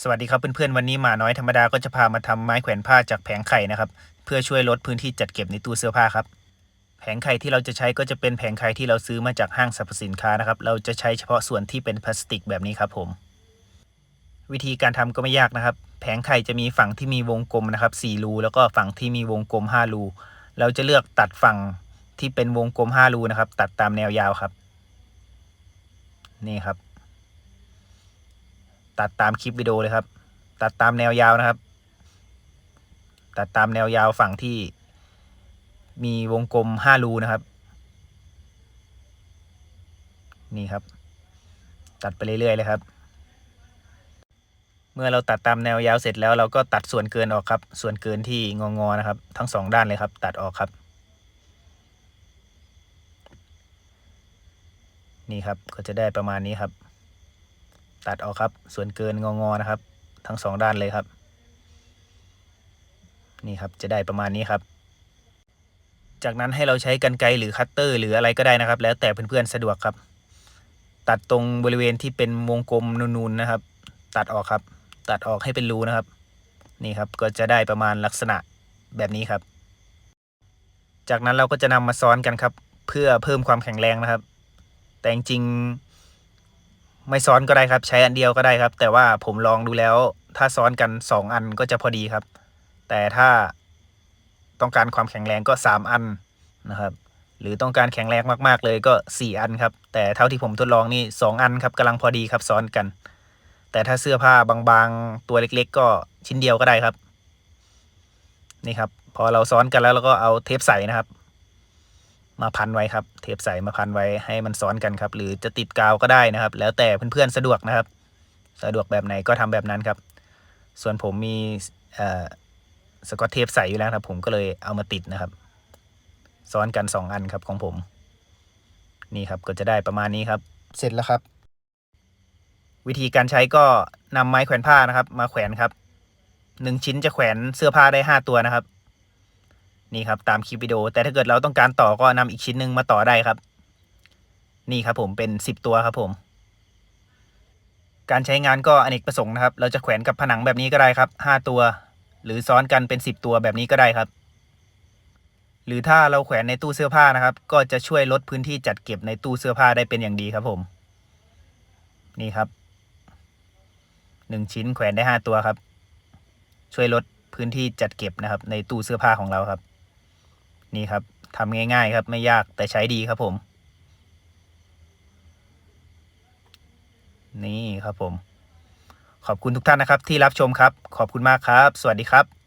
สวัสดีครับเพื่อนๆวันนี้หมาน้อยธรรมดาก็จะพามาทำไม้แขวนผ้าจากแผงไข่นะครับ เพื่อช่วยลดพื้นที่จัดเก็บในตู้เสื้อผ้าครับ แผงไข่ที่เราจะใช้ก็จะเป็นแผงไข่ที่เราซื้อมาจากห้างสรรพสินค้านะครับ เราจะใช้เฉพาะส่วนที่เป็นพลาสติกแบบนี้ครับผม วิธีการทำก็ไม่ยากนะครับ แผงไข่จะมีฝั่งที่มีวงกลมนะครับ4รูแล้วก็ฝั่งที่มีวงกลม5รูเราจะเลือกตัดฝั่งที่เป็นวงกลม5รูนะครับ ตัดตามแนวยาวครับ นี่ครับ ตัดตามคลิปวิดีโอเลยครับ ตัดตามแนวยาวนะครับ ตัดตามแนวยาวฝั่งที่ มีวงกลมห้ารูนะครับ นี่ครับ ตัดไปเรื่อยๆเลยครับ เมื่อเราตัดตามแนวยาวเสร็จแล้วเราก็ตัดส่วนเกินออกครับ ส่วนเกินที่งองๆนะครับ ทั้งสองด้านเลยครับ ตัดออกครับนี่ครับก็จะได้ประมาณนี้ครับ ตัดออกครับ ส่วนเกินงองๆนะครับ ทั้งสองด้านเลยครับ นี่ครับจะได้ประมาณนี้ครับ จากนั้นให้เราใช้กรรไกรหรือคัตเตอร์ หรืออะไรก็ได้นะครับ แล้วแต่เพื่อนๆสะดวกครับ ตัดตรงบริเวณที่เป็นวงกลมนูนๆนะครับ ตัดออกครับ ตัดออกให้เป็นรูนะครับ นี่ครับก็จะได้ประมาณลักษณะแบบนี้ครับ จากนั้นเราก็จะนำมาซ้อนกันครับ เพื่อเพิ่มความแข็งแรงนะครับ แต่จริงๆ ไม่ซ้อนก็ได้ครับ ใช้อันเดียวก็ได้ครับ แต่ว่าผมลองดูแล้ว ถ้าซ้อนกันสองอันก็จะพอดีครับ แต่ถ้าต้องการความแข็งแรงก็สามอันนะครับ หรือต้องการแข็งแรงมากๆเลยก็สี่อันครับ แต่เท่าที่ผมทดลองนี่สองอันครับกำลังพอดีครับซ้อนกัน แต่ถ้าเสื้อผ้าบางๆ ตัวเล็กๆ ก็ชิ้นเดียวก็ได้ครับ นี่ครับ พอเราซ้อนกันแล้วเราก็เอาเทปใส่นะครับ มาพันไว้ครับ เทปใสมาพันไว้ให้มันซ้อนกันครับ หรือจะติดกาวก็ได้นะครับ แล้วแต่เพื่อนๆสะดวกนะครับ สะดวกแบบไหนก็ทำแบบนั้นครับ ส่วนผมมีเอ่อสกอตเทปใสอยู่แล้วครับ ผมก็เลยเอามาติดนะครับ ซ้อนกันสองอันครับของผม นี่ครับก็จะได้ประมาณนี้ครับ เสร็จแล้วครับ วิธีการใช้ก็นำไม้แขวนผ้านะครับ มาแขวนครับหนึ่งชิ้นจะแขวนเสื้อผ้าได้ห้าตัวนะครับ นี่ครับตามคลิปวิดีโอ แต่ถ้าเกิดเราต้องการต่อก็นำอีกชิ้นหนึ่งมาต่อได้ครับ นี่ครับผมเป็นสิบตัวครับผม การใช้งานก็อเนกประสงค์นะครับ เราจะแขวนกับผนังแบบนี้ก็ได้ครับห้าตัว หรือซ้อนกันเป็นสิบตัวแบบนี้ก็ได้ครับ หรือถ้าเราแขวนในตู้เสื้อผ้านะครับ ก็จะช่วยลดพื้นที่จัดเก็บในตู้เสื้อผ้าได้เป็นอย่างดีครับผม นี่ครับหนึ่งชิ้นแขวนได้ห้าตัวครับ ช่วยลดพื้นที่จัดเก็บนะครับ ในตู้เสื้อผ้าของเราครับ นี่ครับทำง่ายๆครับไม่ยากแต่ใช้ดีครับผม นี่ครับผม ขอบคุณทุกท่านนะครับที่รับชมครับ ขอบคุณมากครับ สวัสดีครับ